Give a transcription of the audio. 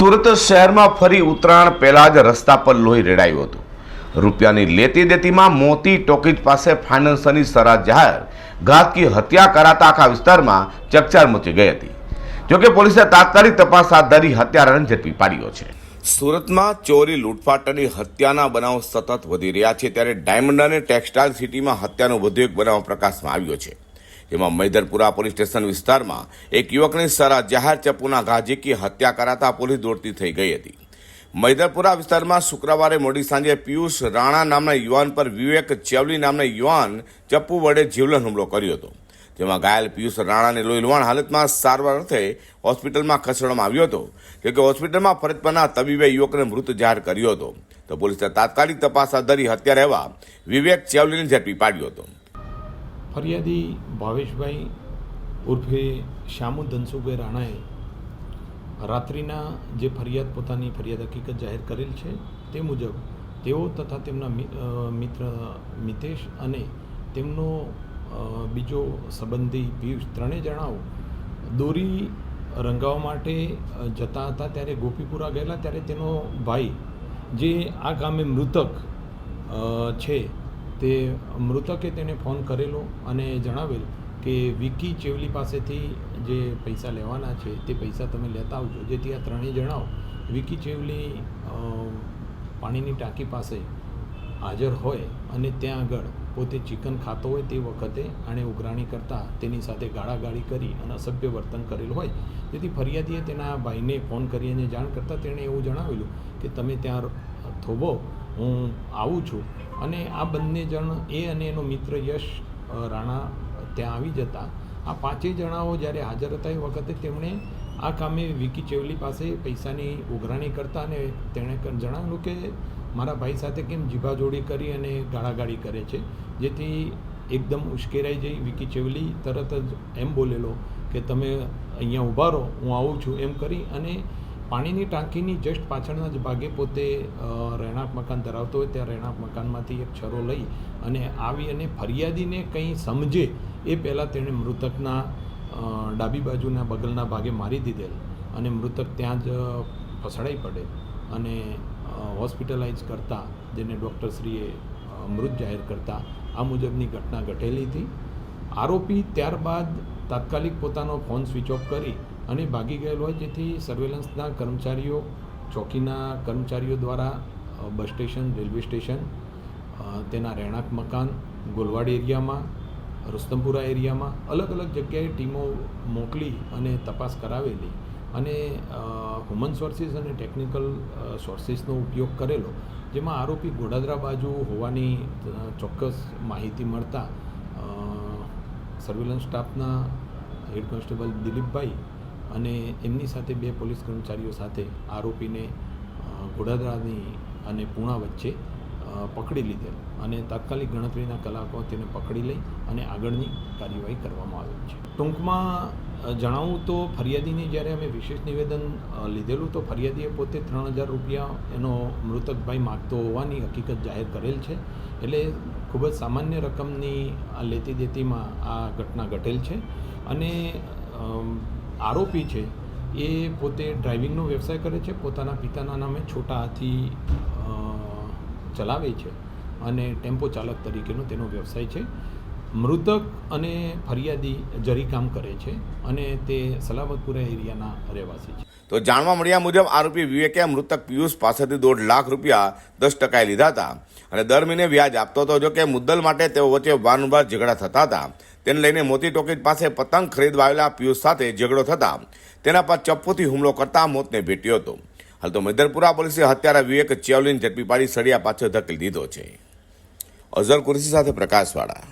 સુરત શહેરમાં ફરી ઉત્તરાયણ પહેલાં જ રસ્તા પર લોહી રેડાયું હતું. રૂપિયાની લેતી દેતીમાં મોતી ટોકીજ પાસે ફાઇનાન્સરની સરા જાહેર, ઘાતકી હત્યા કરાતા આખા વિસ્તારમાં ચકચાર મચી ગઈ હતી. જોકે પોલીસે તાત્કાલિક તપાસ હાથ ધરી હત્યારાને ઝડપી પાડ્યો છે. સુરતમાં ચોરી લૂંટફાટ અને હત્યાના બનાવો સતત વધી રહ્યા છે, ત્યારે ડાયમંડ અને ટેક્સટાઇલ સિટીમાં હત્યાનો વધુ એક બનાવ પ્રકાશમાં આવ્યો છે. જેમાં મૈદરપુરા પોલીસ સ્ટેશન વિસ્તારમાં એક યુવકની સરા જાહેર ચપ્પુના ઘા ઝીકી હત્યા કરાતા પોલીસ દોડતી થઈ ગઈ હતી. મૈદરપુરા વિસ્તારમાં શુક્રવારે મોડી સાંજે પિયુષ રાણા નામના યુવાન પર વિવેક ચેવલી નામના યુવાન ચપ્પુ વડે જીવલેણ હુમલો કર્યો હતો. જેમાં ઘાયલ પિયુષ રાણાને લોહીલવાણ હાલતમાં સારવાર અર્થે હોસ્પિટલમાં ખસેડવામાં આવ્યો હતો. જોકે હોસ્પિટલમાં ફરજ પરના તબીબે યુવકને મૃત જાહેર કર્યો હતો. તો પોલીસે તાત્કાલિક તપાસ હાથ ધરી હત્યા રહેવા વિવેક ચેવલીને ઝડપી પાડ્યો હતો. ફરિયાદી ભાવેશભાઈ ઉર્ફે શ્યામુ ધનસુભાઈ રાણાએ રાત્રિના જે ફરિયાદ, પોતાની ફરિયાદ હકીકત જાહેર કરેલ છે તે મુજબ તેઓ તથા તેમના મિત્ર મિતેશ અને તેમનો બીજો સંબંધી પિયુષ ત્રણેય જણાઓ દોરી રંગાવવા માટે જતા હતા ત્યારે ગોપીપુરા ગયેલા ત્યારે તેનો ભાઈ, જે આ ગામે મૃતક છે તે મૃતકે તેને ફોન કરેલો અને જણાવેલ કે વિકી ચેવલી પાસેથી જે પૈસા લેવાના છે, તે પૈસા તમે લેતા આવજો. જેથી આ ત્રણેય જણાવો વિકી ચેવલી પાણીની ટાંકી પાસે હાજર હોય અને ત્યાં આગળ પોતે ચિકન ખાતો હોય તે વખતે આણે ઉઘરાણી કરતાં તેની સાથે ગાળાગાળી કરી અને અસભ્ય વર્તન કરેલું હોય. જેથી ફરિયાદીએ તેના ભાઈને ફોન કરી અને જાણ કરતાં તેણે એવું જણાવેલું કે તમે ત્યાં થોભો હું આવું છું. અને આ બંને જણ, એ અને એનો મિત્ર યશ રાણા ત્યાં આવી જતા. આ પાંચેય જણાઓ જ્યારે હાજર હતા એ વખતે તેમણે આ કામે વિકી ચેવલી પાસે પૈસાની ઉઘરાણી કરતા અને તેણે જણાવ્યું કે મારા ભાઈ સાથે કેમ જીભાજોડી કરી અને ગાળાગાળી કરે છે? જેથી એકદમ ઉશ્કેરાઈ જઈ વિકી ચેવલી તરત જ એમ બોલેલો કે તમે અહીંયા ઊભા રહો, હું આવું છું એમ કરી અને પાણીની ટાંકીની જસ્ટ પાછળના જ ભાગે પોતે રહેણાંક મકાન ધરાવતો હોય ત્યાં રહેણાંક મકાનમાંથી એક છરો લઈ અને આવી અને ફરિયાદીને કંઈ સમજે એ પહેલાં તેણે મૃતકના ડાબી બાજુના બગલના ભાગે મારી દીધેલ અને મૃતક ત્યાં જ ફસડાઈ પડે અને હોસ્પિટલાઇઝ કરતા જેને ડૉક્ટરશ્રીએ મૃત જાહેર કરતા આ મુજબની ઘટના ઘટેલી હતી. આરોપી ત્યારબાદ તાત્કાલિક પોતાનો ફોન સ્વિચ ઓફ કરી અને ભાગી ગયેલો હોય જેથી સર્વેલન્સના કર્મચારીઓ, ચોકીના કર્મચારીઓ દ્વારા બસ સ્ટેશન, રેલવે સ્ટેશન તેના રહેણાંક મકાન, ગોલવાડ એરિયામાં, રુસ્તમપુરા એરિયામાં અલગ અલગ જગ્યાએ ટીમો મોકલી અને તપાસ કરાવેલી અને હ્યુમન સોર્સિસ અને ટેકનિકલ સોર્સિસનો ઉપયોગ કરેલો, જેમાં આરોપી ગોડાદરા બાજુ હોવાની ચોક્કસ માહિતી મળતા સર્વેલન્સ સ્ટાફના હેડ કોન્સ્ટેબલ દિલીપભાઈ અને એમની સાથે બે પોલીસ કર્મચારીઓ સાથે આરોપીને ઘોડાદરાની અને પૂણા વચ્ચે પકડી લીધેલ અને તાત્કાલિક ગણતરીના કલાકો તેને પકડી લઈ અને આગળની કાર્યવાહી કરવામાં આવેલ છે. ટૂંકમાં જણાવું તો ફરિયાદીને જ્યારે અમે વિશેષ નિવેદન લીધેલું તો ફરિયાદીએ પોતે ત્રણ હજાર રૂપિયા એનો મૃતકભાઈ માગતો હોવાની હકીકત જાહેર કરેલ છે. એટલે ખૂબ જ સામાન્ય રકમની આ લેતી દેતીમાં આ ઘટના ઘટેલ છે. અને આરોપી છે, એ પોતે ડ્રાઇવિંગનો વ્યવસાય કરે છે, પોતાના પિતાના નામે છોટા હાથી ચલાવે છે અને ટેમ્પો ચાલક તરીકેનો તેનો વ્યવસાય છે. મૃતક અને ફરિયાદી જરી કામ કરે છે અને તે સલામતપુરા એરિયાના રહેવાસી છે. તો જાણવા મળ્યા મુજબ આરોપી વિવેકે મૃતક પિયુષ પાસેથી દોઢ લાખ રૂપિયા દસ ટકાએ લીધા હતા અને દર મહિને વ્યાજ આપતો હતો, જો કે મુદ્દલ માટે તેઓ વચ્ચે વારંવાર ઝઘડા થતા હતા. તેને લઈને મોતી ટોકીજ પાસે પતંગ ખરીદવા આવેલા પિયુષ સાથે ઝઘડો થતા તેના પર ચપ્પુથી હુમલો કરતા મોતને ભેટ્યો હતો. હાલ તો મૈદરપુરા પોલીસે હત્યારા વિવેક ચેવલીને ઝડપી પાડી સળિયા પાછળ ધકેલી દીધો છે. અઝર કુરશી સાથે પ્રકાશવાળા.